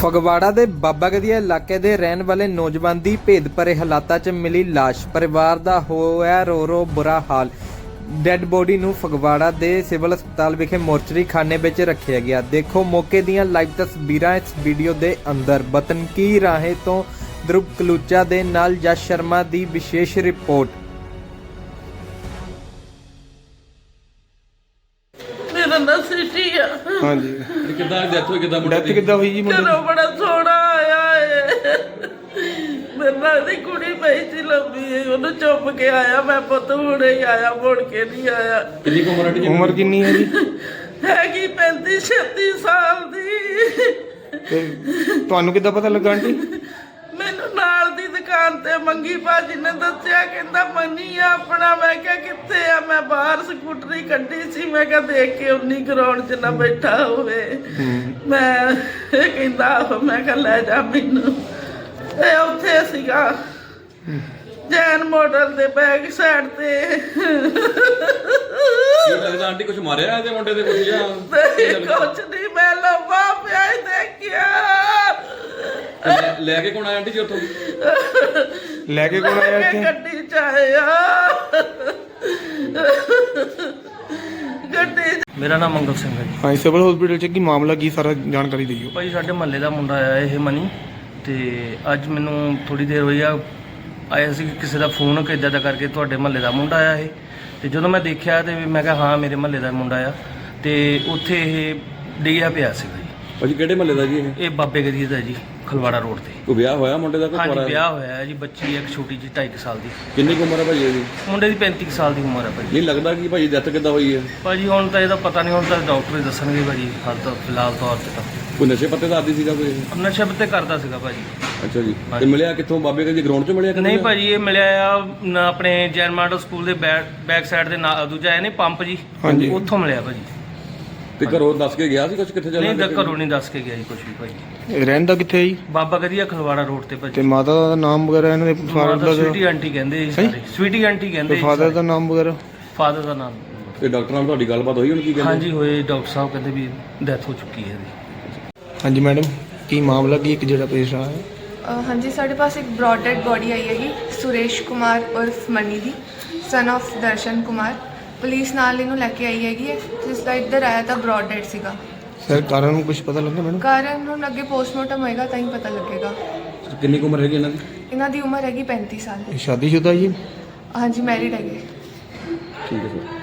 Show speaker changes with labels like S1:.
S1: ਫਗਵਾੜਾ ਦੇ ਬਾਬਾ ਗਦੀਆ ਇਲਾਕੇ ਦੇ ਰਹਿਣ ਵਾਲੇ ਨੌਜਵਾਨ ਦੀ ਭੇਦ ਭਰੇ ਹਾਲਾਤਾਂ 'ਚ ਮਿਲੀ ਲਾਸ਼। ਪਰਿਵਾਰ ਦਾ ਹੋਇਆ ਰੋ ਰੋ ਬੁਰਾ ਹਾਲ। ਡੈੱਡ ਬੋਡੀ ਨੂੰ ਫਗਵਾੜਾ ਦੇ ਸਿਵਲ ਹਸਪਤਾਲ ਵਿਖੇ ਮੋਰਚਰੀ ਖਾਨੇ ਵਿੱਚ ਰੱਖਿਆ ਗਿਆ। ਦੇਖੋ ਮੌਕੇ ਦੀਆਂ ਲਾਈਵ ਤਸਵੀਰਾਂ ਇਸ ਵੀਡੀਓ ਦੇ ਅੰਦਰ। ਬਤਨਕੀ ਰਾਹੇ ਤੋਂ ਦਰੁਪ ਕਲੂਚਾ ਦੇ ਨਾਲ ਜਸ ਸ਼ਰਮਾ ਦੀ ਵਿਸ਼ੇਸ਼ ਰਿਪੋਰਟ।
S2: ਨਾਂ ਸਿਟੀ ਆ।
S3: ਹਾਂਜੀ।
S4: ਇਹ ਕਿੱਦਾਂ ਡੈਥ ਹੋਈ ਕਿੱਦਾਂ ਮੁੰਡੇ
S3: ਡੈਥ
S4: ਦੀ?
S3: ਕਿੱਦਾਂ ਹੋਈ ਜੀ ਮੁੰਡੇ
S2: ਘਰੋਂ ਬੜਾ ਸੋਹਣਾ ਆਇਆ ਏ। ਮੇਰੇ ਨਾਲ ਦੀ ਕੁੜੀ ਪਈ ਸੀ ਲੰਬੀ ਏ ਉਹਨੂੰ ਚੁੱਪ ਕੇ ਆਇਆ। ਮੈਂ ਪੁੱਤ ਹੁਣੇ ਹੀ ਆਇਆ ਮੁੜ ਕੇ ਨਹੀਂ ਆਇਆ।
S4: ਕਿੰਨੀ ਕੁ ਉਮਰ ਹੈ
S3: ਦੀ
S4: ਜੀ
S3: ਉਮਰ ਕਿੰਨੀ ਹੈ ਜੀ?
S2: ਹੈਗੀ 35 36 ਸਾਲ ਦੀ।
S3: ਤੇ ਤੁਹਾਨੂੰ ਕਿੱਦਾਂ ਪਤਾ ਲੱਗਾ ਆਂਟੀ?
S2: ਦੀ ਦੁਕਾਨ ਤੇ ਮੰਗੀ ਭਾਜੀ ਨੇ ਦੱਸਿਆ ਕਹਿੰਦਾ ਮੰਨੀ ਆ ਆਪਣਾ। ਮੈਂ ਕਿਹਾ ਕਿੱਥੇ ਆ? ਮੈਂ ਬਾਹਰ ਸਕੂਟਰੀ ਕੱਢੀ ਸੀ। ਮੈਂ ਕਿਹਾ ਦੇਖ ਕੇ ਉਨੀ ਗਰਾਊਂਡ 'ਚ ਨਾ ਬੈਠਾ ਹੋਵੇ। ਮੈਂ ਇਹ ਕਹਿੰਦਾ ਮੈਂ ਕਿਹਾ ਲੈ ਜਾ ਮੈਨੂੰ। ਇਹ ਉੱਥੇ ਸੀਗਾ ਜੈਨ ਮਾਡਲ ਦੇ ਬੈਕ ਸਾਈਡ ਤੇ।
S4: ਲੱਗਦਾ ਆਂਟੀ ਕੁਝ ਮਾਰਿਆ ਇਹਦੇ ਮੁੰਡੇ ਦੇ ਕੁਝ ਜਾਂ
S2: ਕੁਛ ਨਹੀਂ ਮੈਂ ਲੰਬਾ ਪਿਆ
S4: ਲੈ- ਕੇ ਕੌਣ ਆਇਆ ਆਂਟੀ ਜੀ ਉੱਥੋਂ?
S3: ਲੈ ਕੇ ਕੋਣ ਆਇਆ
S2: ਮੈਂ
S3: ਇੱਥੇ?
S2: ਗੱਡੀ ਚ ਆਇਆ ਗੱਡੀ ਚ
S5: ਮੇਰਾ ਨਾਮ ਮੰਗਲ ਸਿੰਘ ਹੈ ਜੀ।
S3: ਹਾਂ ਸਿਵਲ ਹਸਪੀਟਲ ਚ ਕੀ ਮਾਮਲਾ ਕੀ ਸਾਰਾ ਜਾਣਕਾਰੀ ਦਿਓ
S5: ਭਾਈ ਸਾਡੇ ਮਹੱਲੇ ਦਾ ਮੁੰਡਾ ਆਇਆ ਇਹ ਮਨੀ ਤੇ ਅੱਜ ਮੈਨੂੰ ਥੋੜੀ ਦੇਰ ਹੋਈ ਆ ਆਇਆ ਸੀ ਕਿਸੇ ਦਾ ਫੋਨ ਕਿ ਇੱਦਾਂ ਦਾ ਕਰਕੇ ਤੁਹਾਡੇ ਮਹੱਲੇ ਦਾ ਮੁੰਡਾ ਆਇਆ ਇਹ। ਤੇ ਜਦੋਂ ਮੈਂ ਦੇਖਿਆ ਤੇ ਮੈਂ ਕਿਹਾ ਹਾਂ ਮੇਰੇ ਮਹੱਲੇ ਦਾ ਮੁੰਡਾ ਆ। ਤੇ ਉੱਥੇ ਇਹ ਡਿੱਗਿਆ ਪਿਆ ਸੀਗਾ ਜੀ
S4: ਭਾਜੀ ਕਿਹੜੇ ਮਹੱਲੇ ਦਾ ਜੀ ਇਹ?
S5: ਇਹ ਬਾਬੇ ਗਰੀਏ ਦਾ ਜੀ ਖਲਵਾੜਾ ਰੋਡ ਤੇ।
S4: ਕੋਈ ਵਿਆਹ ਹੋਇਆ ਮੁੰਡੇ ਦਾ ਕੋਈ
S5: ਹਾਂਜੀ
S4: ਕੁਆਰਾ?
S5: ਵਿਆਹ ਹੋਇਆ ਹੈ ਜੀ ਬੱਚੀ ਇੱਕ ਛੋਟੀ ਜਿਹੀ 2.5 ਸਾਲ ਦੀ।
S4: ਕਿੰਨੀ ਕੁ ਉਮਰ ਹੈ ਭਾਜੀ ਇਹਦੀ?
S5: ਮੁੰਡੇ ਦੀ 35 ਕੁ ਸਾਲ ਦੀ ਉਮਰ ਹੈ ਭਾਈ
S4: ਨਹੀਂ ਲੱਗਦਾ ਕਿ ਭਾਜੀ ਡੈਥ ਕਿੱਦਾਂ ਹੋਈ ਹੈ?
S5: ਭਾਜੀ ਹੁਣ ਤਾਂ ਇਹਦਾ ਪਤਾ ਨਹੀਂ ਹੁਣ ਤਾਂ ਡਾਕਟਰ ਹੀ ਦੱਸਣਗੇ ਭਾਜੀ ਹਾਲ ਤਾਂ ਫਿਲਹਾਲ ਤੌਰ ਤੇ ਤਾਂ।
S4: ਕੋਈ ਨਸ਼ੇ ਪੱਤੇ ਦਾ ਆਦੀ ਸੀਗਾ ਕੋਈ ਇਹ?
S5: ਨਸ਼ੇ ਪੱਤੇ ਕਰਦਾ ਸੀਗਾ ਭਾਜੀ।
S4: ਅੱਛਾ ਜੀ। ਤੇ ਮਿਲਿਆ ਕਿੱਥੋਂ? ਬਾਬੇ ਜੀ ਗਰਾਊਂਡ 'ਚ ਮਿਲਿਆ ਕਿ
S5: ਨਹੀਂ ਭਾਜੀ ਇਹ ਮਿਲਿਆ ਆ ਨ- ਆਪਣੇ ਜੈਨ ਮਾਡਲ ਸਕੂਲ ਦੇ ਬੈਕ ਸਾਈਡ ਦੇ ਨਾਲ ਦੂਜਾ ਹੈ ਨਹੀਂ ਪੰਪ ਜੀ?
S3: ਹਾਂਜੀ।
S5: ਉੱਥੋਂ ਮਿਲਿਆ ਭਾਜੀ।
S4: ਤੇ ਘਰੋਂ ਦੱਸ ਕੇ ਗਿਆ ਸੀ ਕੁਝ ਕਿੱਥੇ
S5: ਨਹੀਂ
S4: ਚੱਲਣਾ
S5: ਤਾਂ ਘਰੋਂ ਨਹੀਂ ਦੱਸ ਕੇ ਗਿਆ ਜੀ ਕੁਝ ਵੀ ਭਾਜੀ
S3: ਇਹ ਰਹਿੰਦਾ ਕਿੱਥੇ ਹੈ ਜੀ?
S5: ਬਾਬਾ ਗਰੀਆ ਖਲਵਾੜਾ ਰੋਡ ਤੇ
S3: ਤੇ
S5: ਭਾਜੀ
S3: ਮਾਤਾ ਦਾ ਨਾਮ ਵਗੈਰਾ ਇਹਨਾਂ ਦੇ ਫਾਦਰ ਦਾ
S5: ਸਵੀਟੀ ਆਂਟੀ ਕਹਿੰਦੇ ਜੀ ਸਾਰੇ। ਸਵੀਟੀ ਆਂਟੀ ਕਹਿੰਦੇ
S3: ਤੇ ਫਾਦਰ ਦਾ ਨਾਮ ਵਗੈਰਾ?
S5: ਫਾਦਰ ਦਾ ਨਾਮ।
S4: ਤੇ ਡਾਕਟਰ ਨਾਲ ਤੁਹਾਡੀ ਗੱਲਬਾਤ ਹੋਈ ਹੁਣ ਕੀ ਕਹਿੰਦੇ?
S5: ਹਾਂਜੀ ਹੋਏ ਡਾਕਟਰ ਸਾਹਿਬ ਕਹਿੰਦੇ ਵੀ ਡੈਥ ਹੋ ਚੁੱਕੀ ਹੈ ਇਹਦੀ
S3: ਹਾਂਜੀ ਮੈਡਮ ਕੀ ਮਾਮਲਾ ਕੀ ਇੱਕ ਜਿਹੜਾ ਪੇਸ਼ ਆ ਹੈ
S6: ਅ, ਹਾਂਜੀ ਸਾਡੇ ਪਾਸ ਇੱਕ ਬ੍ਰੌਡ ਡੈਡ ਬੋਡੀ ਆਈ ਹੈਗੀ ਸੁਰੇਸ਼ ਕੁਮਾਰ ਉਰਫ ਮਨੀ ਦੀ son of Darshan Kumar. Police ਨਾਲ ਇਹਨੂੰ ਲੈ ਕੇ ਆਈ ਹੈਗੀ ਹੈ ਜਿਸ ਦਾ ਇੱਧਰ ਆਇਆ ਤਾਂ ਬ੍ਰੌਡ ਡੈਡ ਸੀਗਾ।
S3: ਸਰ ਕਾਰਨ ਕੁਝ ਪਤਾ ਲੱਗਾ ਮੈਡਮ
S6: ਕਾਰਨ ਹੁਣ ਅੱਗੇ ਪੋਸਟਮਾਰਟਮ ਹੋਏਗਾ ਤਾਂ ਹੀ ਪਤਾ ਲੱਗੇਗਾ।
S4: ਕਿੰਨੀ ਕੁ ਉਮਰ ਹੈਗੀ ਇਹਨਾਂ ਦੀ?
S6: ਇਹਨਾਂ ਦੀ ਉਮਰ ਹੈਗੀ 35 ਸਾਲ
S3: ਇਹ ਸ਼ਾਦੀशुदा ਜੀ?
S6: ਹਾਂਜੀ ਮੈਰਿਡ ਹੈਗੇ।
S4: ਠੀਕ ਹੈ ਸਰ।